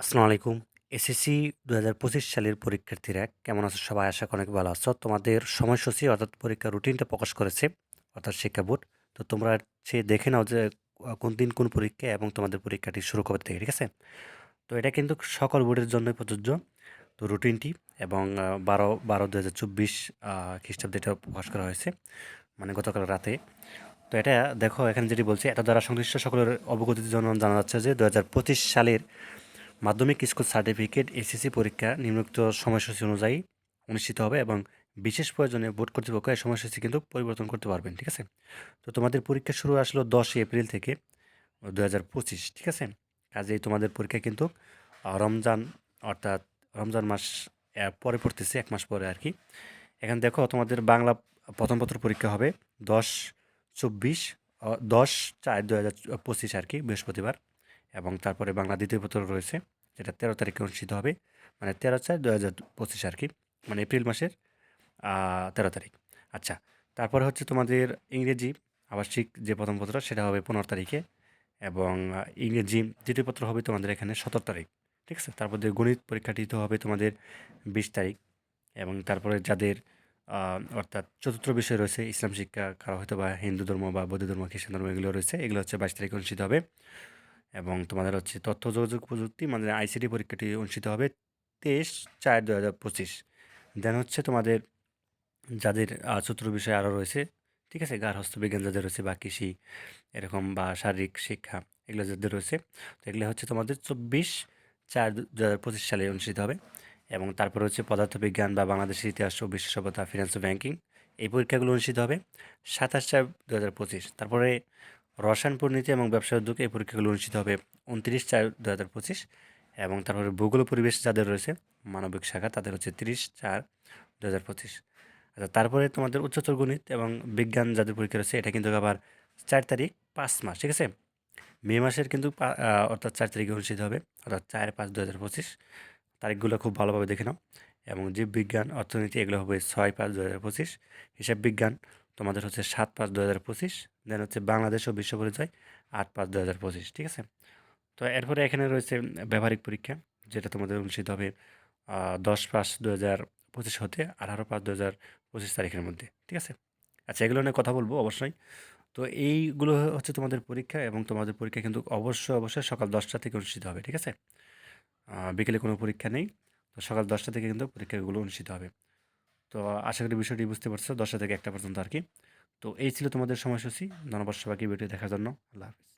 আসসালামু আলাইকুম। এসএসসি দু হাজার পঁচিশ সালের পরীক্ষার্থীরা, কেমন আছো সবাই? আশা অনেক ভালো আছো। তোমাদের সময়সূচি অর্থাৎ পরীক্ষার রুটিনটা প্রকাশ করেছে, অর্থাৎ শিক্ষা বোর্ড। তো তোমরা সে দেখে নাও যে কোন দিন কোন পরীক্ষা এবং তোমাদের পরীক্ষাটি শুরু কবে থেকে, ঠিক আছে? তো এটা কিন্তু সকল বোর্ডের জন্যই প্রযোজ্য। তো রুটিনটি এবং বারো বারো দু হাজার চব্বিশ খ্রিস্টাব্দে এটা প্রকাশ করা হয়েছে মানে গতকাল রাতে। তো এটা দেখো, এখানে যেটি বলছে, এটা দ্বারা সংশ্লিষ্ট সকলের অবগতির জন্য জানা যাচ্ছে যে দু হাজার পঁচিশ সালের মাধ্যমিক স্কুল সার্টিফিকেট এসএসসি পরীক্ষা নিম্নোক্ত সময়সূচি অনুযায়ী অনুষ্ঠিত হবে এবং বিশেষ প্রয়োজনে বোর্ড কর্তৃপক্ষ এই সময়সূচি কিন্তু পরিবর্তন করতে পারবেন, ঠিক আছে? তো তোমাদের পরীক্ষা শুরু আসলো দশই এপ্রিল থেকে দু হাজার পঁচিশ, ঠিক আছে? কাজেই তোমাদের পরীক্ষা কিন্তু রমজান, অর্থাৎ রমজান মাস পরে পড়তেছে, এক মাস পরে আর কি। এখানে দেখো তোমাদের বাংলা প্রথম পত্র পরীক্ষা হবে দশ চব্বিশ দশ চার দু হাজার পঁচিশ আর কি, বৃহস্পতিবার। এবং তারপরে বাংলা দ্বিতীয় পত্র রয়েছে, যেটা তেরো তারিখে অনুষ্ঠিত হবে মানে তেরো চার দু হাজার পঁচিশ আর কি মানে এপ্রিল মাসের তেরো তারিখ। আচ্ছা তারপরে হচ্ছে তোমাদের ইংরেজি আবাসিক যে প্রথম পত্র, সেটা হবে পনেরো তারিখে এবং ইংরেজি দ্বিতীয় পত্র হবে তোমাদের এখানে সতেরো তারিখ, ঠিক আছে? তারপর গণিত পরীক্ষাটি তো হবে তোমাদের বিশ তারিখ এবং তারপরে যাদের অর্থাৎ চতুর্থ বিষয় রয়েছে, ইসলাম শিক্ষা, কারও হয়তো বা হিন্দু ধর্ম বা বৌদ্ধ ধর্ম, খ্রিস্টান ধর্ম, এগুলো রয়েছে, এগুলো হচ্ছে বাইশ তারিখে অনুষ্ঠিত হবে। এবং তোমাদের হচ্ছে তথ্য যোগাযোগ প্রযুক্তি মানে আইসিটি পরীক্ষাটি অনুষ্ঠিত হবে তেইশ চার দু হাজার পঁচিশ। দেন হচ্ছে তোমাদের যাদের আহ, চতুর্থ বিষয় আরও রয়েছে ঠিক আছে? গার হস্তবিজ্ঞান যাদের রয়েছে বা কৃষি এরকম বা শারীরিক শিক্ষা এগুলো যাদের রয়েছে তো এগুলো হচ্ছে তোমাদের চব্বিশ চার দু হাজার পঁচিশ সালে অনুষ্ঠিত হবে। এবং তারপর হচ্ছে পদার্থবিজ্ঞান বা বাংলাদেশের ইতিহাস ও বিশ্ব সভ্যতা ফিনান্স ব্যাংকিং এই পরীক্ষাগুলো অনুষ্ঠিত হবে সাতাশ চার দু হাজার পঁচিশ। তারপরে রসায়ন, পরিণীতি এবং ব্যবসা উদ্যোগ এই পরীক্ষাগুলো অনুষ্ঠিত হবে উনত্রিশ চার দু হাজার পঁচিশ এবং তারপরে ভূগোল পরিবেশ যাদের রয়েছে, মানবিক শাখা, তাদের হচ্ছে তিরিশ চার দু হাজার পঁচিশ। আচ্ছা তারপরে তোমাদের উচ্চতর গণিত এবং বিজ্ঞান যাদের পরীক্ষা রয়েছে, এটা কিন্তু আবার চার তারিখ পাঁচ মাস, ঠিক আছে? মে মাসের কিন্তু অর্থাৎ চার তারিখে অনুষ্ঠিত হবে, অর্থাৎ চার পাঁচ দু হাজার পঁচিশ। তারিখগুলো খুব ভালোভাবে দেখে নাও। এবং জীববিজ্ঞান, অর্থনীতি, এগুলো হবে ছয় পাঁচ দু হাজার পঁচিশ। হিসাব বিজ্ঞান তোমাদের হচ্ছে সাত পাঁচ দু হাজার পঁচিশ দেন হচ্ছে বাংলাদেশ ও বিশ্ব পরিচয় আট পাঁচ দু হাজার পঁচিশ, ঠিক আছে? তো এরপরে এখানে রয়েছে ব্যবহারিক পরীক্ষা, যেটা তোমাদের অনুষ্ঠিত হবে দশ পাঁচ দু হাজার পঁচিশ হতে আঠারো পাঁচ দু হাজার পঁচিশ তারিখের মধ্যে, ঠিক আছে? আচ্ছা এগুলো নিয়ে কথা বলব অবশ্যই। তো এইগুলো হচ্ছে তোমাদের পরীক্ষা এবং তোমাদের পরীক্ষা কিন্তু অবশ্যই অবশ্যই সকাল দশটা থেকে অনুষ্ঠিত হবে, ঠিক আছে? বিকেলে কোনো পরীক্ষা নেই, তো সকাল দশটা থেকে কিন্তু পরীক্ষাগুলো অনুষ্ঠিত হবে। তো আশা করি বিষয়টি বুঝতে পারছ, দশটা থেকে একটা পর্যন্ত আর কি। তো এই ছিল তোমাদের সময়সূচি। ধন্যবাদ সবাইকে ভিডিও দেখার জন্য। আল্লাহ হাফিজ।